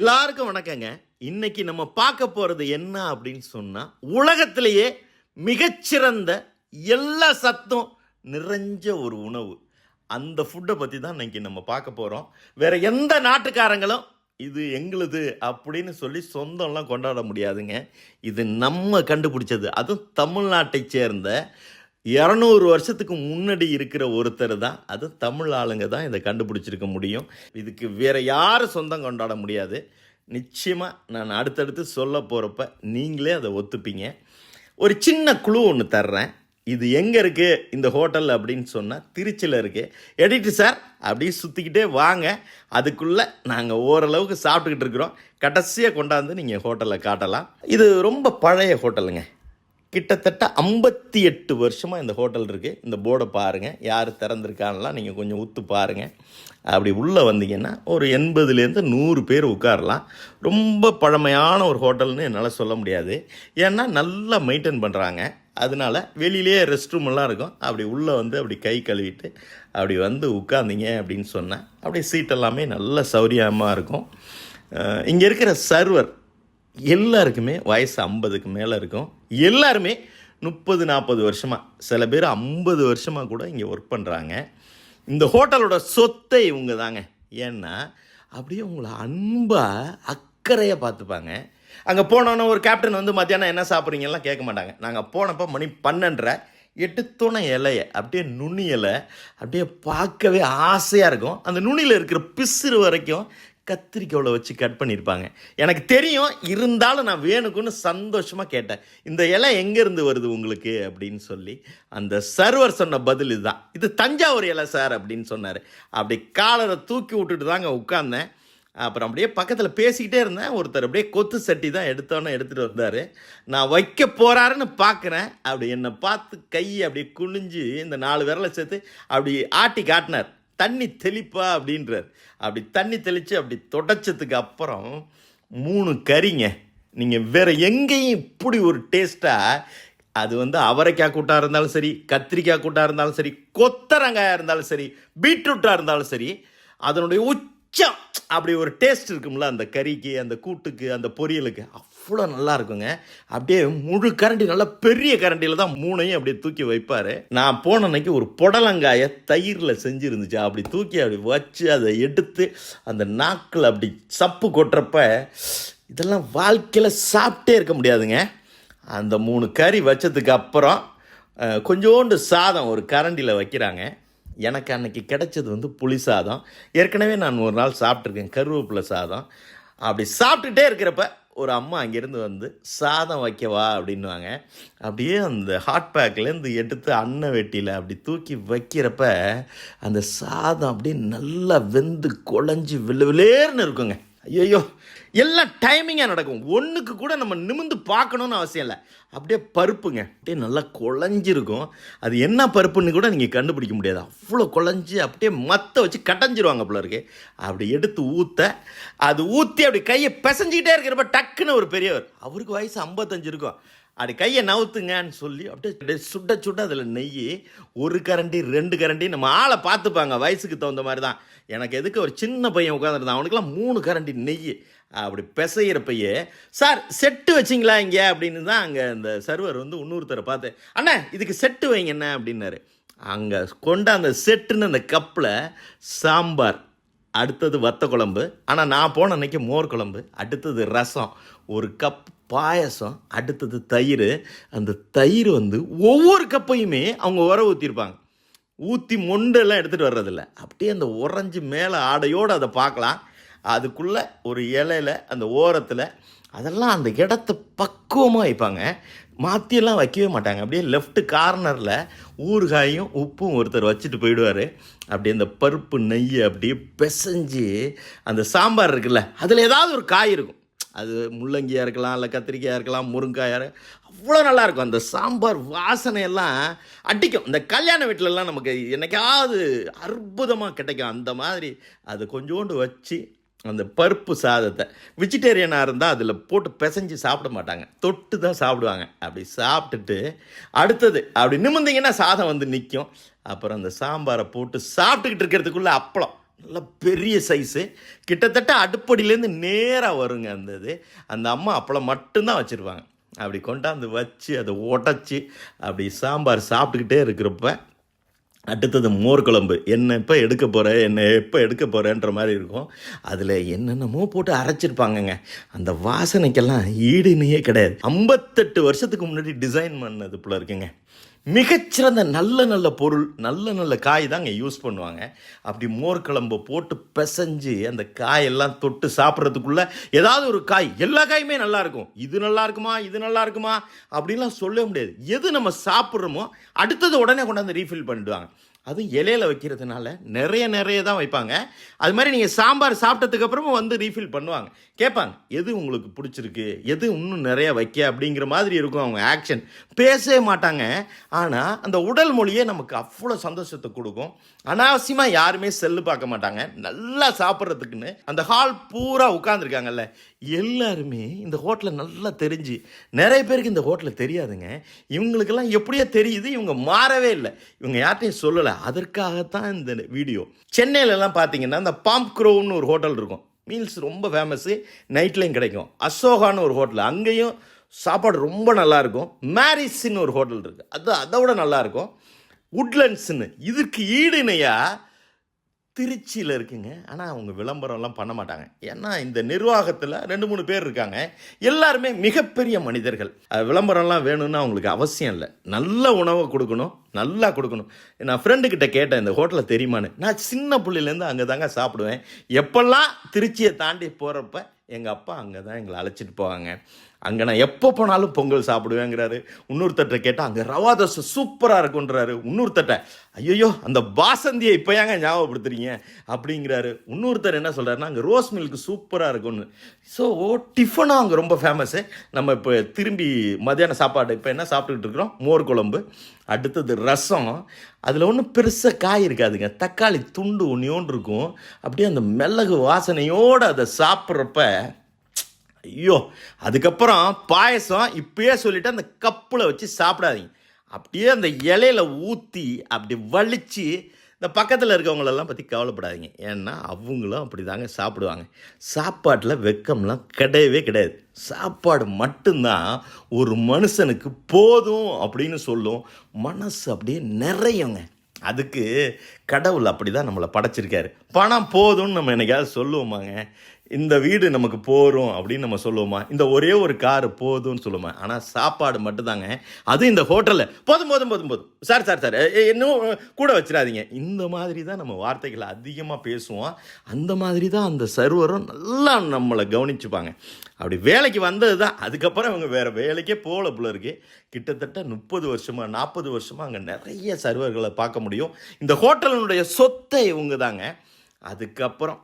எல்லாருக்கும் வணக்கங்க. இன்னைக்கு நம்ம பார்க்க போகிறது என்ன அப்படின்னு சொன்னால் உலகத்திலேயே மிகச்சிறந்த எல்லா சத்தும் நிறைஞ்ச ஒரு உணவு. அந்த ஃபுட்டை பற்றி தான் இன்னைக்கு நம்ம பார்க்க போகிறோம் வேற எந்த நாட்டுக்காரங்களும் இது எங்களுது அப்படின்னு சொல்லி சொந்தம்லாம் கொண்டாட முடியாதுங்க. இது நம்ம கண்டுபிடிச்சது. அதுவும் தமிழ்நாட்டை சேர்ந்த இரநூறு வருஷத்துக்கு முன்னாடி இருக்கிற ஒருத்தர் தான் அது தமிழ் ஆளுங்க தான் இதை கண்டுபிடிச்சிருக்க முடியும். இதுக்கு வேறு யாரும் சொந்தம் கொண்டாட முடியாது. நிச்சயமாக நான் அடுத்தடுத்து சொல்ல போகிறப்ப நீங்களே அதை ஒத்துப்பீங்க. ஒரு சின்ன குழு ஒன்று தர்றேன். இது எங்கே இருக்குது இந்த ஹோட்டல் அப்படின்னு சொன்னால் திருச்சியில் இருக்குது எடிட்டு சார் அப்படியே சுற்றிக்கிட்டே வாங்க. அதுக்குள்ளே நாங்கள் ஓரளவுக்கு சாப்பிட்டுக்கிட்டு இருக்கிறோம். கடைசியாக கொண்டாந்து நீங்கள் ஹோட்டலில் காட்டலாம். இது ரொம்ப பழைய ஹோட்டலுங்க. கிட்டத்தட்ட ஐம்பத்தி எட்டு வருஷமாக இந்த ஹோட்டல் இருக்குது இந்த போர்டை பாருங்கள் யார் திறந்துருக்கான்லாம் நீங்கள் கொஞ்சம் ஊற்று பாருங்கள் அப்படி உள்ளே வந்தீங்கன்னா ஒரு எண்பதுலேருந்து நூறு பேர் உட்காரலாம். ரொம்ப பழமையான ஒரு ஹோட்டல்னு என்னால் சொல்ல முடியாது. ஏன்னா நல்லா மெயின்டைன் பண்ணுறாங்க அதனால வெளியிலேயே ரெஸ்ட் ரூம்லாம் இருக்கும். அப்படி உள்ளே வந்து அப்படி கை கழுவிட்டு அப்படி வந்து உட்காந்தீங்க அப்படின்னு சொன்னேன் அப்படியே சீட் எல்லாமே நல்ல சௌரியமாக இருக்கும். இங்கே இருக்கிற சர்வர் எல்லாருக்குமே வயசு ஐம்பதுக்கு மேலே இருக்கும். எல்லாருமே முப்பது நாற்பது வருஷமாக சில பேர் ஐம்பது வருஷமாக கூட இங்கே ஒர்க் பண்ணுறாங்க இந்த ஹோட்டலோட சொத்தை இவங்க தாங்க. ஏன்னா அப்படியே உங்களை அன்பாக அக்கறையாக பார்த்துப்பாங்க. அங்கே போனோன்னே ஒரு கேப்டன் வந்து மத்தியானம் என்ன சாப்பிட்றீங்கலாம் கேட்க மாட்டாங்க. நாங்கள் போனப்போ மணி பன்னெண்டரை துணை இலையை அப்படியே நுண்ணி இலை அப்படியே பார்க்கவே ஆசையாக இருக்கும். அந்த நுனியில் இருக்கிற பிசுறு வரைக்கும் கத்திரிக்கோளை வச்சு கட் பண்ணியிருப்பாங்க எனக்கு தெரியும் இருந்தாலும் நான் வேணுக்குன்னு சந்தோஷமாக கேட்டேன். இந்த இலை எங்கேருந்து வருது உங்களுக்கு? அப்படின்னு சொல்லி அந்த சர்வர் சொன்ன பதில் இதுதான். இது தஞ்சாவூர் இலை சார் அப்படின்னு சொன்னார். அப்படி காலரை தூக்கி விட்டுட்டு தாங்க உட்காந்தேன் அப்புறம் அப்படியே பக்கத்தில் பேசிக்கிட்டே இருந்தேன். ஒருத்தர் அப்படியே கொத்து சட்டி தான் எடுத்தோன்னே எடுத்துகிட்டு வந்தார். நான் வைக்க போகிறாருன்னு பார்க்குறேன் அப்படி என்னை பார்த்து கையை அப்படி குனிஞ்சு இந்த நாலு விரலை சேர்த்து அப்படி ஆட்டி காட்டினார். தண்ணி தெளிப்பா அப்படின்றார். அப்படி தண்ணி தெளித்து அப்படி தொடச்சதுக்கு அப்புறம் மூணு கறிங்க. நீங்கள் வேறு எங்கேயும் இப்படி ஒரு டேஸ்ட்டாக அது வந்து அவரைக்காய் கூட்டாக இருந்தாலும் சரி கத்திரிக்காய் கூட்டாக இருந்தாலும் சரி கொத்தரங்காயாக இருந்தாலும் சரி பீட்ரூட்டாக இருந்தாலும் சரி அதனுடைய உச்சம் அப்படி ஒரு டேஸ்ட் இருக்கும்ல அந்த கறிக்கு அந்த கூட்டுக்கு அந்த பொரியலுக்கு. அவ்வளோ நல்லா இருக்குங்க. அப்படியே முழு கரண்டி நல்லா பெரிய கரண்டியில் தான் மூணையும் அப்படியே தூக்கி வைப்பார். நான் போன அன்னைக்கு ஒரு புடலங்காயை தயிரில் செஞ்சுருந்துச்சு. அப்படி தூக்கி அப்படி வச்சு அதை எடுத்து அந்த நாக்கில் அப்படி சப்பு கொட்டுறப்ப இதெல்லாம் வாழ்க்கையில் சாப்பிட்டே இருக்க முடியாதுங்க. அந்த மூணு கறி வச்சதுக்கு அப்புறம் கொஞ்சோண்டு சாதம் ஒரு கரண்டியில் வைக்கிறாங்க. எனக்கு அன்றைக்கி கிடைச்சது வந்து புளி சாதம். ஏற்கனவே நான் ஒரு நாள் சாப்பிட்ருக்கேன் கருவேப்பிலை சாதம். அப்படி சாப்பிட்டுட்டே இருக்கிறப்ப ஒரு அம்மா அங்கேருந்து வந்து சாதம் வைக்கவா? அப்படின்னுவாங்க. அப்படியே அந்த ஹாட் பேக்லேருந்து எடுத்து அன்ன வெட்டியில் அப்படி தூக்கி வைக்கிறப்ப அந்த சாதம் அப்படியே நல்லா வெந்து குழஞ்சி விழு விளேர்னு இருக்குங்க. ஐயோ எல்லாம் டைமிங்காக நடக்கும். ஒன்றுக்கு கூட நம்ம நிமிந்து பார்க்கணுன்னு அவசியம் இல்லை. அப்படியே பருப்புங்க. அப்படியே நல்லா குழஞ்சிருக்கும். அது என்ன பருப்புன்னு கூட நீங்கள் கண்டுபிடிக்க முடியாது. அவ்வளோ குழஞ்சி அப்படியே மற்ற வச்சு கட்டஞ்சிருவாங்க போல இருக்கு. அப்படி எடுத்து ஊற்ற அது ஊற்றி அப்படி கையை பிசைஞ்சிக்கிட்டே இருக்கிறப்ப டக்குன்னு ஒரு பெரியவர். அவருக்கு வயசு ஐம்பத்தஞ்சு இருக்கும். அப்படி கையை நவுத்துங்கன்னு சொல்லி அப்படியே அப்படியே சுட்ட அதில் நெய் ஒரு கரண்டி ரெண்டு கரண்டி நம்ம ஆளை பார்த்துப்பாங்க. வயசுக்கு தகுந்த மாதிரி தான் எனக்கு எதுக்கு ஒரு சின்ன பையன் உட்காந்துருந்தான் அவனுக்குலாம் மூணு கரண்டி நெய். அப்படி பிசையிறப்பையே சார் செட்டு வச்சிங்களா இங்கே? அப்படின்னு தான் அங்கே அந்த சர்வர் வந்து இன்னொருத்தரை பார்த்து அண்ணா இதுக்கு செட்டு வைங்க என்ன அப்படின்னாரு. அங்கே கொண்ட அந்த செட்டுன்னு அந்த கப்பில் சாம்பார் அடுத்தது வத்த குழம்பு ஆனால் நான் போன அன்னைக்கு மோர் குழம்பு அடுத்தது ரசம் ஒரு கப் பாயசம் அடுத்தது தயிர். அந்த தயிர் வந்து ஒவ்வொரு கப்பையுமே அவங்க உர ஊற்றிருப்பாங்க ஊற்றி மொண்டெல்லாம் எடுத்துகிட்டு வர்றதில்ல. அப்படியே அந்த உறைஞ்சி மேலே ஆடையோடு அதை பார்க்கலாம். அதுக்குள்ளே ஒரு இலையில அந்த ஓரத்தில் அதெல்லாம் அந்த இடத்த பக்குவமாக வைப்பாங்க. மாற்றியெல்லாம் வைக்கவே மாட்டாங்க. அப்படியே லெஃப்ட் கார்னரில் ஊறுகாயும் உப்பும் ஒருத்தர் வச்சுட்டு போயிடுவார். அப்படியே அந்த பருப்பு நெய் அப்படியே பிசைஞ்சு அந்த சாம்பார் இருக்குல்ல அதில் ஏதாவது ஒரு காய் இருக்கும். அது முள்ளங்கியாக இருக்கலாம் இல்லை கத்திரிக்காயாக இருக்கலாம் முருங்காயாக அவ்வளோ நல்லாயிருக்கும் அந்த சாம்பார் வாசனையெல்லாம் அடிக்கும். இந்த கல்யாண வீட்டிலலாம் நமக்கு என்னைக்காவது அற்புதமாக கிடைக்கும். அந்த மாதிரி அது கொஞ்சோண்டு வச்சு அந்த பருப்பு சாதத்தை. வெஜிடேரியனாக இருந்தால் அதில் போட்டு பிசைஞ்சு சாப்பிட மாட்டாங்க. தொட்டு தான் சாப்பிடுவாங்க. அப்படி சாப்பிட்டுட்டு அடுத்தது அப்படி நிமிர்ந்தீங்கன்னா சாதம் வந்து நிற்கும் அப்புறம் அந்த சாம்பாரை போட்டு சாப்பிட்டுக்கிட்டு இருக்கிறதுக்குள்ளே அப்பளம். நல்ல பெரிய சைஸு கிட்டத்தட்ட அடுப்படியிலேருந்து நேராக வருங்க அந்த இது. அந்த அம்மா அப்பளம் மட்டும்தான் வச்சுருப்பாங்க அப்படி கொண்டாந்து வச்சு அதை உடச்சி அப்படி சாம்பார் சாப்பிட்டுக்கிட்டே இருக்கிறப்ப அடுத்தது மோர் குழம்பு. என்ன எப்போ எடுக்க போகிறேன் என்ன எப்போ எடுக்க போகிறேன்ற மாதிரி இருக்கும். அதில் என்னென்னமோ போட்டு அரைச்சிருப்பாங்கங்க. அந்த வாசனைக்கெல்லாம் ஈடுனையே கிடையாது. ஐம்பத்தெட்டு வருஷத்துக்கு முன்னாடி டிசைன் பண்ணது போல இருக்குங்க. மிகச்சிறந்த நல்ல நல்ல பொருள் நல்ல நல்ல காய் தாங்க யூஸ் பண்ணுவாங்க. அப்படி மோர் குழம்பு போட்டு பிசைஞ்சு அந்த காயெல்லாம் தொட்டு சாப்பிட்றதுக்குள்ள ஏதாவது ஒரு காய் எல்லா காயுமே நல்லா இருக்கும். இது நல்லா இருக்குமா இது நல்லா இருக்குமா? அப்படின்லாம் சொல்லவே முடியாது. எது நம்ம சாப்பிட்றோமோ அடுத்தது உடனே கொண்டாந்து ரீஃபில் பண்ணிடுவாங்க. அதுவும் இலையில வைக்கிறதுனால நிறைய நிறைய தான் வைப்பாங்க. அது மாதிரி நீங்கள் சாம்பார் சாப்பிட்டதுக்கு அப்புறமும் வந்து ரீஃபில் பண்ணுவாங்க. கேட்பாங்க எது உங்களுக்கு பிடிச்சிருக்கு? எது இன்னும் நிறைய வைக்க? அப்படிங்கிற மாதிரி இருக்கும் அவங்க ஆக்ஷன் பேசவே மாட்டாங்க. ஆனால் அந்த உடல் மொழியே நமக்கு அவ்வளோ சந்தோஷத்தை கொடுக்கும். அனாவசியமாக யாருமே செல்லு பார்க்க மாட்டாங்க. நல்லா சாப்பிட்றதுக்குன்னு அந்த ஹால் பூரா உட்காந்துருக்காங்கல்ல எல்லாருமே இந்த ஹோட்டலை நல்லா தெரிஞ்சு நிறைய பேருக்கு இந்த ஹோட்டலில் தெரியாதுங்க. இவங்களுக்கெல்லாம் எப்படியோ தெரியுது இவங்க மாறவே இல்லை. இவங்க யார்ட்டையும் சொல்லலை. அதற்காகத்தான் இந்த வீடியோ. சென்னையிலலாம் பார்த்தீங்கன்னா இந்த பாம்ப் க்ரோவ்னு ஒரு ஹோட்டல் இருக்கும். மீல்ஸ் ரொம்ப ஃபேமஸ்ஸு நைட்லேயும் கிடைக்கும். அசோகான்னு ஒரு ஹோட்டல். அங்கேயும் சாப்பாடு ரொம்ப நல்லாயிருக்கும். மேரிஸ்ன்னு ஒரு ஹோட்டல் இருக்குது அது அதை விட நல்லாயிருக்கும். உட்லண்ட்ஸ்னு இதுக்கு ஈடுணையாக திருச்சியில் இருக்குங்க. ஆனால் அவங்க விளம்பரம்லாம் பண்ண மாட்டாங்க. ஏன்னா இந்த நிர்வாகத்தில் ரெண்டு மூணு பேர் இருக்காங்க. எல்லாருமே மிகப்பெரிய மனிதர்கள். விளம்பரம்லாம் வேணும்னு அவங்களுக்கு அவசியம் இல்லை. நல்ல உணவை கொடுக்கணும். நல்லா கொடுக்கணும். நான் ஃப்ரெண்டுக்கிட்ட கேட்டேன் இந்த ஹோட்டலில் தெரியுமான்னு? நான் சின்ன பிள்ளையிலேருந்து அங்கே தாங்க சாப்பிடுவேன். எப்போல்லாம் திருச்சியை தாண்டி போகிறப்ப எங்கள் அப்பா அங்கே தான் எங்களை அழைச்சிட்டு போவாங்க. அங்கே நான் எப்போ போனாலும் பொங்கல் சாப்பிடுவேங்கிறாரு. இன்னொருத்தட்ட கேட்டால் அங்கே ரவா தோசை சூப்பராக இருக்குன்றாரு இன்னொருத்தட்ட ஐயோ அந்த பாசந்தியை இப்போ ஏங்க ஞாபகப்படுத்துறீங்க? அப்படிங்கிறாரு. இன்னொருத்தர் என்ன சொல்கிறாருன்னா அங்கே ரோஸ் மில்க் சூப்பராக இருக்கும்னு. ஸோ டிஃபனும் அங்கே ரொம்ப ஃபேமஸ்ஸு நம்ம இப்போ திரும்பி மதியான சாப்பாடு இப்போ என்ன சாப்பிட்டுக்கிட்டு இருக்கிறோம்? மோர் குழம்பு. அடுத்தது ரசம் அதில் ஒன்றும் பெருசாக காய் இருக்காதுங்க. தக்காளி துண்டு ஒன்றியோண்டு இருக்கும். அப்படியே அந்த மிளகு வாசனையோடு அதை சாப்பிட்றப்ப ஐயோ அதுக்கப்புறம் பாயசம் இப்பயே சொல்லிட்டு அந்த கப்பில் வச்சு சாப்பிடாதீங்க. அப்படியே அந்த இலையில ஊற்றி அப்படி வலித்து இந்த பக்கத்தில் இருக்கவங்களெல்லாம் பற்றி கவலைப்படாதீங்க. ஏன்னா அவங்களும் அப்படி தாங்க சாப்பிடுவாங்க. சாப்பாட்டில் வெக்கம்லாம் கிடையவே கிடையாது. சாப்பாடு மட்டும்தான் ஒரு மனுஷனுக்கு போதும் அப்படின்னு சொல்லும். மனசு அப்படியே நிறையுங்க. அதுக்கு கடவுள் அப்படி தான் நம்மளை படைச்சிருக்காரு. பணம் போதும்னு நம்ம என்னைக்காவது சொல்லுவோமாங்க. இந்த வீடு நமக்கு போகிறோம் அப்படின்னு நம்ம சொல்லுவோமா? இந்த ஒரே ஒரு கார் போதும்னு சொல்லுவோமா? ஆனால் சாப்பாடு மட்டும்தாங்க. அதுவும் இந்த ஹோட்டலில். போதும் போதும் போதும் போதும். Sir sir sir. இன்னும் கூட வச்சிடாதீங்க. இந்த மாதிரி தான் நம்ம வார்த்தைகளை அதிகமாக பேசுவோம். அந்த மாதிரி தான் அந்த சர்வரும் நல்லா நம்மளை கவனிச்சுப்பாங்க. அப்படி வேலைக்கு வந்தது தான் அதுக்கப்புறம் இவங்க வேறு வேலைக்கே போகல போல இருக்கு. கிட்டத்தட்ட முப்பது வருஷமாக நாற்பது வருஷமாக அங்கே நிறைய சர்வர்களை பார்க்க முடியும். இந்த ஹோட்டலினுடைய சொத்தை இவங்க தாங்க அதுக்கப்புறம்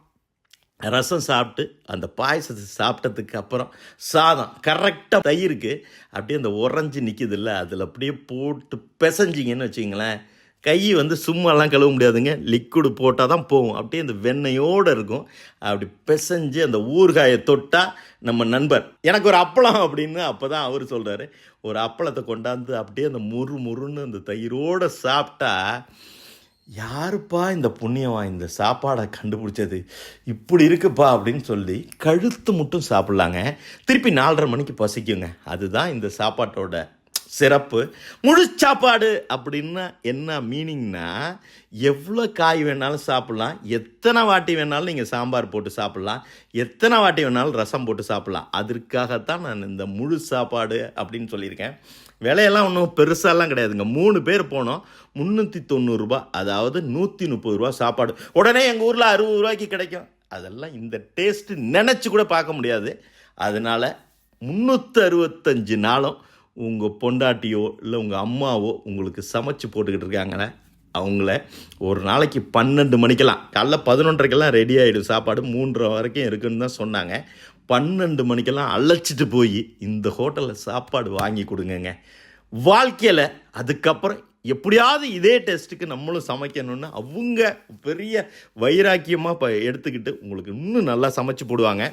ரசம் சாப்பிட்டு அந்த பாயசத்தை சாப்பிட்டதுக்கு அப்புறம் சாதம் கரெக்டாக தயிருக்கு. அப்படியே அந்த உறைஞ்சி நிற்கிதுல்ல அதில் அப்படியே போட்டு பிசைஞ்சிங்கன்னு வச்சிங்களேன் கை வந்து சும்மாலாம் கழுவ முடியாதுங்க. லிக்விடு போட்டால் தான் போகும். அப்படியே அந்த வெண்ணையோடு இருக்கும். அப்படி பிசைஞ்சு அந்த ஊறுகாயை தொட்டால் நம்ம நண்பர். எனக்கு ஒரு அப்பளம் அப்படின்னு அப்போ தான் அவர் சொல்கிறாரு ஒரு அப்பளத்தை கொண்டாந்து அப்படியே அந்த முறு முறுன்னு அந்த தயிரோடு சாப்பிட்டா யாருப்பா இந்த புண்ணியவா இந்த சாப்பாடை கண்டுபிடிச்சது? இப்படி இருக்குப்பா அப்படின்னு சொல்லி கழுத்து மட்டும் சாப்பிட்லாங்க. திருப்பி நாலரை மணிக்கு பசிக்குங்க. அதுதான் இந்த சாப்பாட்டோட சிறப்பு. முழு சாப்பாடு அப்படின்னா என்ன மீனிங்னா எவ்வளோ காய் வேணாலும் சாப்பிட்லாம் எத்தனை வாட்டி வேணாலும் நீங்கள் சாம்பார் போட்டு சாப்பிட்லாம் எத்தனை வாட்டி வேணாலும் ரசம் போட்டு சாப்பிட்லாம். அதற்காகத்தான் நான் இந்த முழு சாப்பாடு அப்படின்னு சொல்லியிருக்கேன். விலையெல்லாம் ஒன்றும் பெருசாலாம் கிடையாதுங்க. மூணு பேர் போனோம் முந்நூற்றி தொண்ணூறுரூபா அதாவது நூற்றி முப்பது ரூபா சாப்பாடு. உடனே எங்கள் ஊரில் அறுபது ரூபாய்க்கு கிடைக்கும். அதெல்லாம் இந்த டேஸ்ட்டு நினச்சி கூட பார்க்க முடியாது. அதனால் முந்நூற்றி அறுபத்தஞ்சு நாளும் உங்கள் பொண்டாட்டியோ இல்லை உங்கள் அம்மாவோ உங்களுக்கு சமைச்சு போட்டுக்கிட்டு இருக்காங்களே அவங்கள ஒரு நாளைக்கு பன்னெண்டு மணிக்கெல்லாம் காலைல பதினொன்றரைக்கெல்லாம் ரெடி ஆகிடும் சாப்பாடு மூன்றரை வரைக்கும் இருக்குன்னு தான் சொன்னாங்க. பன்னெண்டு மணிக்கெல்லாம் அழைச்சிட்டு போய் இந்த ஹோட்டலில் சாப்பாடு வாங்கி கொடுங்கங்க. வாழ்க்கையில் அதுக்கப்புறம் எப்படியாவது இதே டெஸ்ட்டுக்கு நம்மளும் சமைக்கணும்னு அவங்க பெரிய வைராக்கியமாக இப்போ எடுத்துக்கிட்டு உங்களுக்கு இன்னும் நல்லா சமைச்சு போடுவாங்க.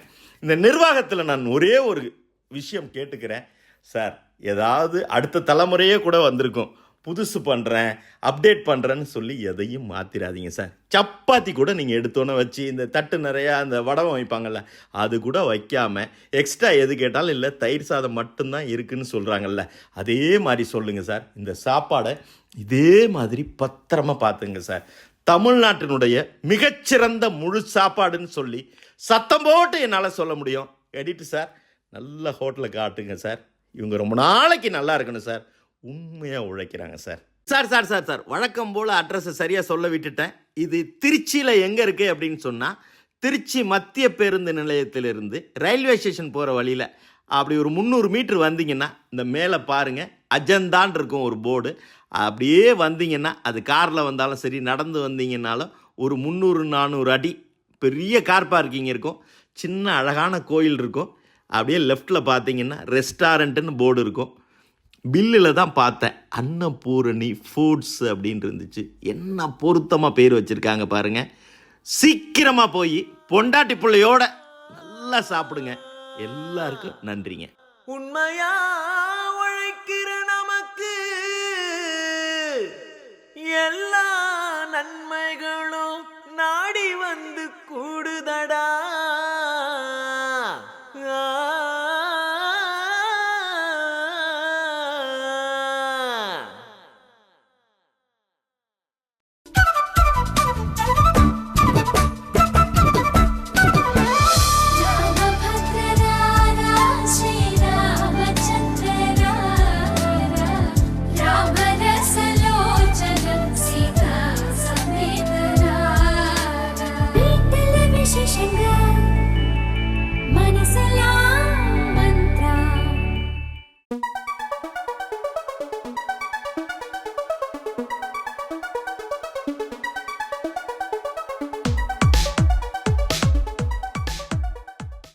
இந்த நிர்வாகத்தில் நான் ஒரே ஒரு விஷயம் கேட்டுக்கிறேன். சார் ஏதாவது அடுத்த தலைமுறையே கூட வந்திருக்கும். புதுசு பண்ணுறேன் அப்டேட் பண்ணுறேன்னு சொல்லி எதையும் மாற்றிடாதீங்க சார். சப்பாத்தி கூட நீங்கள் எடுத்தோன்னே வச்சு இந்த தட்டு நிறையா அந்த வடவம் வைப்பாங்கல்ல அது கூட வைக்காமல் எக்ஸ்ட்ரா எது கேட்டாலும் இல்லை தயிர் சாதம் மட்டும்தான் இருக்குன்னு சொல்கிறாங்கல்ல அதே மாதிரி சொல்லுங்கள் சார். இந்த சாப்பாடை இதே மாதிரி பத்திரமாக பார்த்துங்க சார். தமிழ்நாட்டினுடைய மிகச்சிறந்த முழு சாப்பாடுன்னு சொல்லி சத்தம் போட்டு என்னால் சொல்ல முடியும். எடிட்டு சார் நல்ல ஹோட்டலில் காட்டுங்க சார். இவங்க ரொம்ப நாளைக்கு நல்லா இருக்கணும் சார். உண்மையாக உழைக்கிறாங்க sir. Sir sir sir sir. வழக்கம் போல் அட்ரஸை சரியாக சொல்ல விட்டுட்டேன். இது திருச்சியில் எங்கே இருக்குது அப்படின்னு சொன்னால் திருச்சி மத்திய பேருந்து நிலையத்திலிருந்து ரயில்வே ஸ்டேஷன் போகிற வழியில் அப்படி ஒரு முந்நூறு மீட்ரு வந்தீங்கன்னா இந்த மேலே பாருங்கள் அஜந்தான் இருக்கும் ஒரு போர்டு. அப்படியே வந்தீங்கன்னா அது காரில் வந்தாலும் சரி நடந்து வந்தீங்கன்னாலும் ஒரு முந்நூறு நானூறு அடி பெரிய கார் பார்க்கிங் இருக்கும். சின்ன அழகான கோயில் இருக்கும். அப்படியே லெஃப்டில் பார்த்தீங்கன்னா ரெஸ்டாரண்ட்டுன்னு போர்டு இருக்கும். பில்லில் தான் பார்த்தேன். அன்னபூரணி ஃபுட்ஸ் அப்படின்னு இருந்துச்சு. என்ன பொருத்தமாக பேர் வச்சுருக்காங்க பாருங்கள் சீக்கிரமாக போய் பொண்டாட்டி பிள்ளையோட நல்லா சாப்பிடுங்க. எல்லாருக்கும் நன்றிங்க. உண்மையா உழைக்கிற நமக்கு எல்லா நன்மைகளும் நாடி வந்து கூடுதடா.